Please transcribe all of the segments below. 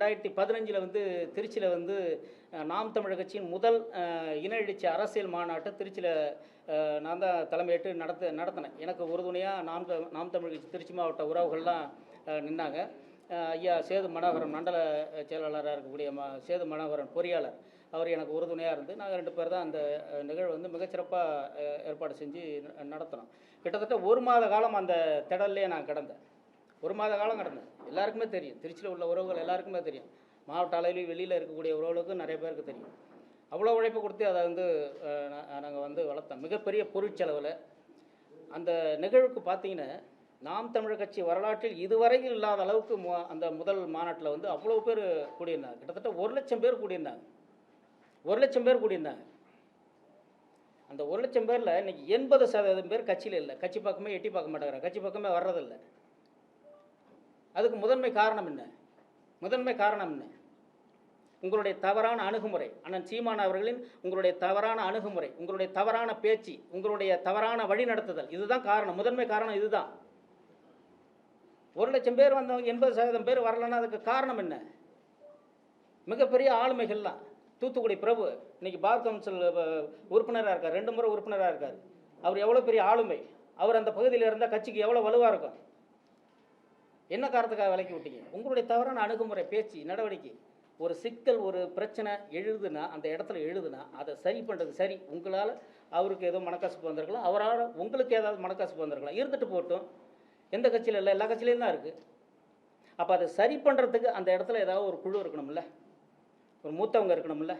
ரெண்டாயிரத்தி பதினஞ்சில் வந்து திருச்சியில் வந்து நாம் தமிழர் கட்சியின் முதல் இன எழுச்சி அரசியல் மாநாட்டை திருச்சியில் நான் தான் தலைமையேற்று நடத்த நடத்தினேன். எனக்கு உறுதுணையாக நாம் நாம் தமிழ் கட்சி திருச்சி மாவட்ட உறவுகள்லாம் நின்னாங்க. ஐயா சேது மனோகரன் மண்டல செயலாளராக இருக்கக்கூடிய ம சேது மனோகரன் பொறியாளர் அவர் எனக்கு உறுதுணையாக இருந்து நாங்கள் ரெண்டு பேர் தான் அந்த நிகழ்வு வந்து மிகச்சிறப்பாக ஏற்பாடு செஞ்சு ந- நடத்தினோம். கிட்டத்தட்ட ஒரு மாத காலம் அந்த திடல்லே நான் கிடந்தேன். ஒரு மாத காலம் கடந்தது. எல்லாருக்குமே தெரியும். திருச்சியில் உள்ள உறவுகள் எல்லாருக்குமே தெரியும். மாவட்ட அளவில் வெளியில் இருக்கக்கூடிய உறவுகளுக்கும் நிறைய பேருக்கு தெரியும். அவ்வளோ உழைப்பு கொடுத்து அதை வந்து நாங்கள் வந்து வளர்த்தோம். மிகப்பெரிய பொருட்செலவில். அந்த நிகழ்வுக்கு பார்த்தீங்கன்னா நாம் தமிழர் கட்சி வரலாற்றில் இதுவரையில் இல்லாத அளவுக்கு மு- அந்த முதல் மாநாட்டில் வந்து அவ்வளோ பேர் கூடியிருந்தாங்க. கிட்டத்தட்ட ஒரு லட்சம் பேர் கூடியிருந்தாங்க. ஒரு லட்சம் பேர் கூடியிருந்தாங்க. அந்த ஒரு லட்சம் பேரில் இன்றைக்கி எண்பது சதவீதம் பேர் கட்சியில் இல்லை. கட்சி பக்கமே எட்டி பார்க்க மாட்டேங்கிறாங்க. கட்சி பக்கமே வர்றதில்லை. அதுக்கு முதன்மை காரணம் என்ன? முதன்மை காரணம் என்ன? உங்களுடைய தவறான அணுகுமுறை அண்ணன் சீமான் அவர்களின் உங்களுடைய தவறான அணுகுமுறை உங்களுடைய தவறான பேச்சு உங்களுடைய தவறான வழிநடத்துதல் இதுதான் காரணம். முதன்மை காரணம் இதுதான். ஒரு லட்சம் பேர் வந்தவங்க எண்பது சதவீதம் பேர் வரலன்னா அதுக்கு காரணம் என்ன? மிகப்பெரிய ஆளுமைகள்லாம். தூத்துக்குடி பிரபு இன்னைக்கு பார் கவுன்சில் உறுப்பினராக இருக்கார். ரெண்டு முறை உறுப்பினராக இருக்கார். அவர் எவ்வளோ பெரிய ஆளுமை? அவர் அந்த பகுதியில் இருந்தால் கட்சிக்கு எவ்வளோ வலுவாக இருக்கும்? என்ன காரணத்துக்காக விலக்கி விட்டீங்க? உங்களுடைய தவறான அணுகுமுறை பேச்சு நடவடிக்கை. ஒரு சிக்கல் ஒரு பிரச்சனை எழுதுனா அந்த இடத்துல எழுதுனா அதை சரி பண்ணுறது சரி. உங்களால் அவருக்கு ஏதோ மனக்கசப்பு வந்திருக்கலாம். அவரால் உங்களுக்கு ஏதாவது மனக்கசப்பு வந்திருக்கலாம். இருந்துட்டு போட்டோம். எந்த கட்சியில் இல்லை எல்லா கட்சியிலையும் தான் இருக்குது அப்போ அதை சரி பண்ணுறதுக்கு அந்த இடத்துல ஏதாவது ஒரு குழு இருக்கணும்ல. ஒரு மூத்தவங்க இருக்கணும்ல.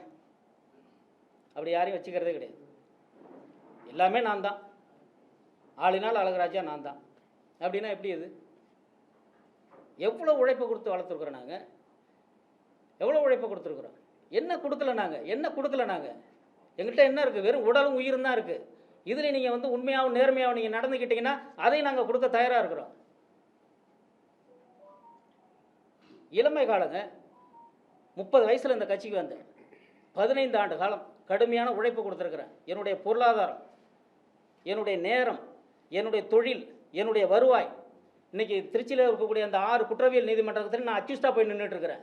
அப்படி யாரையும் வச்சுக்கிறதே கிடையாது. எல்லாமே நான் தான். ஆளினால் அழகராஜா நான் தான். அப்படின்னா எப்படி இது? எவ்வளோ உழைப்பு கொடுத்து வளர்த்துருக்குறோம் நாங்கள் எவ்வளோ உழைப்பு கொடுத்துருக்குறோம்? என்ன கொடுக்கல நாங்கள் என்ன கொடுக்கல நாங்கள் எங்கள்கிட்ட என்ன இருக்குது வெறும் உடலும் உயிரும் தான் இருக்குது இதில் நீங்கள் வந்து உண்மையாகவும் நேர்மையாகவும் நீங்கள் நடந்துக்கிட்டீங்கன்னா அதையும் நாங்கள் கொடுக்க தயாராக இருக்கிறோம். இளமை காலங்க முப்பது வயசில் இந்த கட்சிக்கு வந்தேன். பதினைந்து ஆண்டு காலம் கடுமையான உழைப்பு கொடுத்துருக்குறேன். என்னுடைய பொருளாதாரம் என்னுடைய நேரம் என்னுடைய தொழில் என்னுடைய வருவாய் இன்னைக்கு திருச்சியில் இருக்கக்கூடிய அந்த ஆறு குற்றவியல் நீதிமன்றத்தில் நான் அக்யூஸ்டாக போய் நின்றுட்டு இருக்கிறேன்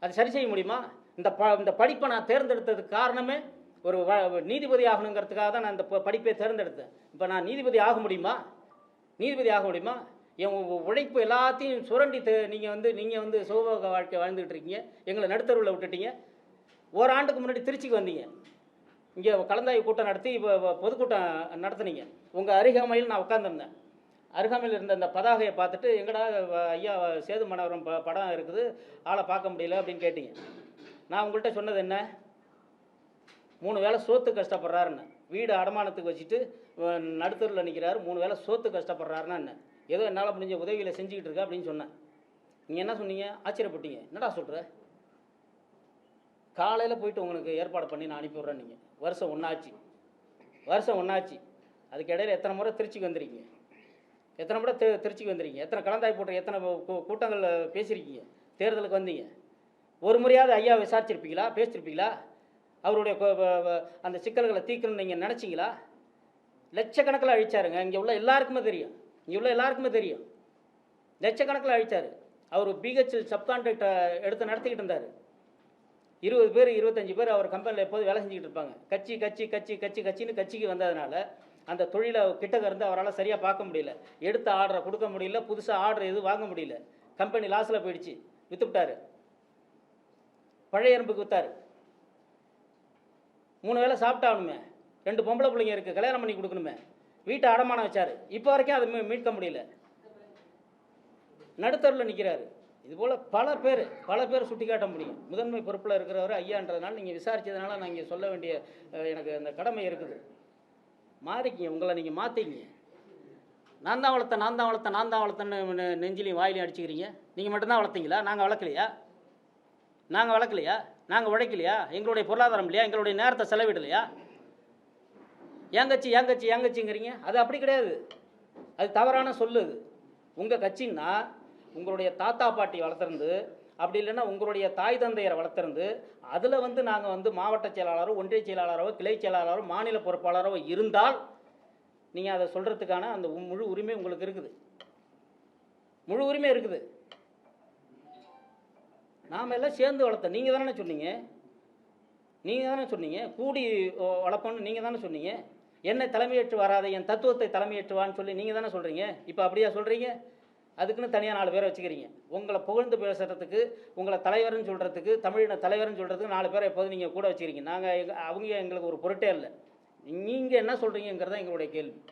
அது சரி செய்ய முடியுமா? இந்த ப இந்த படிப்பை நான் தேர்ந்தெடுத்ததுக்கு காரணமே ஒரு வ- நீதிபதி ஆகணுங்கிறதுக்காக தான் நான் இந்த படிப்பை தேர்ந்தெடுத்தேன். இப்போ நான் நீதிபதி ஆக முடியுமா? நீதிபதி ஆக முடியுமா? என் உழைப்பு எல்லாத்தையும் சுரண்டி நீங்கள் வந்து நீங்கள் வந்து சோபோக வாழ்க்கை வாழ்ந்துகிட்டு இருக்கீங்க. எங்களை நடுத்தருவில் விட்டுட்டீங்க. ஓராண்டுக்கு முன்னாடி திருச்சிக்கு வந்தீங்க. இங்கே கலந்தாய்வு கூட்டம் நடத்தி இப்போ பொதுக்கூட்டம் நடத்துனீங்க. உங்கள் அருகாமையில் நான் உட்காந்துருந்தேன் அருகாமையில் இருந்த அந்த பதாகையை பார்த்துட்டு எங்கடா ஐயா சேது மனோரம் ப படம் இருக்குது ஆளை பார்க்க முடியல அப்படின்னு கேட்டீங்க. நான் உங்கள்கிட்ட சொன்னது என்ன? மூணு வேளை சோத்து கஷ்டப்படுறாருன்னு. வீடு அடமானத்துக்கு வச்சுட்டு நடுத்தரில் நிற்கிறாரு மூணு வேளை சோத்து கஷ்டப்படுறாருன்னா என்ன? ஏதோ என்னால் முடிஞ்ச உதவியில் செஞ்சுக்கிட்டு இருக்கா? அப்படின்னு சொன்னேன். நீங்கள் என்ன சொன்னீங்க? ஆச்சரியப்பட்டீங்க. என்னடா சொல்கிற காலையில் போயிட்டு உங்களுக்கு ஏற்பாடு பண்ணி நான் அனுப்பி விட்றேன் நீங்கள் வருஷம் ஒன்றாச்சு வருஷம் ஒன்றாச்சு அதுக்கு எத்தனை முறை திருச்சிக்கு வந்துருக்கீங்க? எத்தனை முறை திரு திருச்சிக்கு வந்துருக்கீங்க? எத்தனை கலந்தாய் போட்டு எத்தனை கூ- கூட்டங்கள்ல பேசியிருக்கீங்க? தேர்தலுக்கு வந்தீங்க. ஒரு முறையாவது ஐயா விசாரிச்சிருப்பீங்களா? பேசியிருப்பீங்களா? அவருடைய அந்த சிக்கல்களை தீர்க்கணும்னு நீங்கள் நினச்சிங்களா? லட்சக்கணக்கில் அழிச்சாருங்க. இங்கே உள்ள எல்லாருக்குமே தெரியும். இங்கே உள்ள எல்லாருக்குமே தெரியும். லட்சக்கணக்கில் அழிச்சார். அவர் பிஹெச் சப்கான்ட்ராக்டை எடுத்து நடத்திக்கிட்டு இருந்தார். இருபது பேர் இருபத்தஞ்சி பேர் அவர் கம்பெனியில் எப்போது வேலை செஞ்சுக்கிட்டு இருப்பாங்க. கட்சி கட்சி கட்சி கட்சி கட்சின்னு கட்சிக்கு வந்ததுனால அந்த தொழிலை கிட்டக்க இருந்து அவரால் சரியாக பார்க்க முடியல. எடுத்த ஆர்டரை கொடுக்க முடியல புதுசாக ஆர்டர் எதுவும் வாங்க முடியல. கம்பெனி லாஸில் போயிடுச்சு. வித்துவிட்டாரு பழைய எறும்புக்கு விற்றார் மூணு வேளை சாப்பிட்டாகணுமே ரெண்டு பொம்பளை பிள்ளைங்க இருக்குது கல்யாணம் பண்ணி கொடுக்கணுமே. வீட்டை அடமானம் வச்சார். இப்போ வரைக்கும் அதை மீ- மீட்க முடியல. நடுத்தரில் நிற்கிறாரு இதுபோல் பல பேர் பல பேர் சுட்டி காட்ட முடியும். முதன்மை பொறுப்பில் இருக்கிறவர் ஐயான்றதுனால நீங்கள் விசாரித்ததுனால நான் இங்கே சொல்ல வேண்டிய எனக்கு அந்த கடமை இருக்குது. மாறிக்கிங்க உங்களை நீங்கள் மாற்றிக்கிங்க நான் தான் வளர்த்தேன் நான் தான் வளர்த்தேன் நான் தான் வளர்த்தேன்னு நெஞ்சிலையும் வாயிலையும் அடிச்சுக்கிறீங்க. நீங்கள் மட்டும்தான் வளர்த்தீங்களா? நாங்கள் வளர்க்கலையா? நாங்கள் வளர்க்கலையா? நாங்கள் உழைக்கலையா? எங்களுடைய பொருளாதாரம் இல்லையா? எங்களுடைய நேரத்தை செலவிடலையா? என் கட்சி ஏன் கட்சி ஏன் கட்சிங்கிறீங்க? அது அப்படி கிடையாது. அது தவறான சொல்லுது உங்கள் கட்சின்னா உங்களுடைய தாத்தா பாட்டி வளர்த்துருந்து அப்படி இல்லைன்னா உங்களுடைய தாய் தந்தையரை வளர்த்துருந்து அதில் வந்து நாங்கள் வந்து மாவட்ட செயலாளரோ ஒன்றிய செயலாளரோ கிளை செயலாளரோ மாநில பொறுப்பாளரோ இருந்தால் நீங்கள் அதை சொல்கிறதுக்கான அந்த முழு உரிமை உங்களுக்கு இருக்குது. முழு உரிமை இருக்குது. நாம் எல்லாம் சேர்ந்து வளர்த்த நீங்கள் தானே சொன்னீங்க? நீங்கள் தானே சொன்னீங்க? கூடி வளர்ப்போன்னு நீங்கள் தானே சொன்னீங்க? என்னை தலைமையேற்று வராத என் தத்துவத்தை தலைமையேற்றுவான்னு சொல்லி நீங்கள் தானே சொல்கிறீங்க இப்போ அப்படியா சொல்கிறீங்க அதுக்குன்னு தனியாக நாலு பேரை வச்சுக்கிறீங்க. உங்களை புகழ்ந்து பேசுகிறதுக்கு உங்களை தலைவர்னு சொல்கிறதுக்கு தமிழின தலைவர்னு சொல்கிறதுக்கு நாலு பேரை எப்போதும் நீங்கள் கூட வச்சுக்கிறீங்க. நாங்கள் அவங்க எங்களுக்கு ஒரு பொருட்டே இல்லை. நீங்கள் என்ன சொல்கிறீங்கிறதான் எங்களுடைய கேள்வி.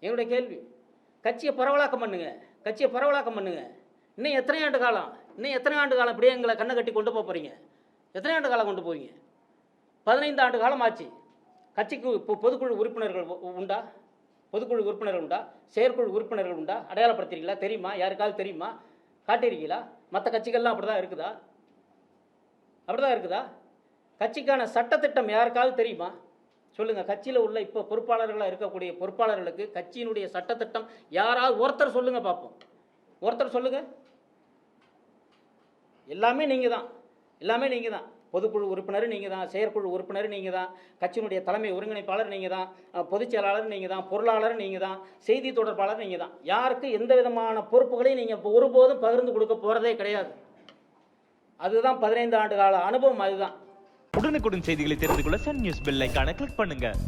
எங்களுடைய கேள்வி. கட்சியை பரவலாக்கம் பண்ணுங்கள் கட்சியை பரவலாக்கம் பண்ணுங்கள் இன்னும் எத்தனை ஆண்டு காலம்? இன்னும் எத்தனை ஆண்டு காலம் இப்படியே எங்களை கண்ணை கட்டி கொண்டு போக போகிறீங்க எத்தனை ஆண்டு காலம் கொண்டு போவீங்க? பதினைந்து ஆண்டு காலம் ஆச்சு. கட்சிக்கு இப்போ பொதுக்குழு உறுப்பினர்கள் உ- உண்டா? பொதுக்குழு உறுப்பினர்கள் உண்டா? செயற்குழு உறுப்பினர்கள் உண்டா? அடையாளப்படுத்துறீங்களா? தெரியுமா? யாருக்காவது தெரியுமா? காட்டியிருக்கீங்களா? மற்ற கட்சிகள்லாம் அப்படி தான் இருக்குதா? அப்படி தான் இருக்குதா? கட்சிக்கான சட்டத்திட்டம் யாருக்காவது தெரியுமா? சொல்லுங்கள் கட்சியில் உள்ள இப்போ பொறுப்பாளர்களாக இருக்கக்கூடிய பொறுப்பாளர்களுக்கு கட்சியினுடைய சட்டத்திட்டம் யாராவது ஒருத்தர் சொல்லுங்கள் பார்ப்போம் ஒருத்தர் சொல்லுங்கள் எல்லாமே நீங்கள் தான் எல்லாமே நீங்கள் தான் பொதுக்குழு உறுப்பினர் நீங்கள் தான் செயற்குழு உறுப்பினர் நீங்கள் தான் கட்சியினுடைய தலைமை ஒருங்கிணைப்பாளர் நீங்கள் தான் அஹ், பொதுச் செயலாளர் நீங்கள் தான் பொருளாளர் நீங்கள் தான் செய்தி தொடர்பாளர் நீங்கள் தான். யாருக்கு எந்த விதமான பொறுப்புகளையும் நீங்கள் ஒருபோதும் பகிர்ந்து கொடுக்க போகிறதே கிடையாது. அதுதான் பதினைந்து ஆண்டு கால அனுபவம் அதுதான். உடனுக்குடன் செய்திகளை தெரிந்து கொள்ள சன் நியூஸ் பெல் ஐக்கான கிளிக் பண்ணுங்கள்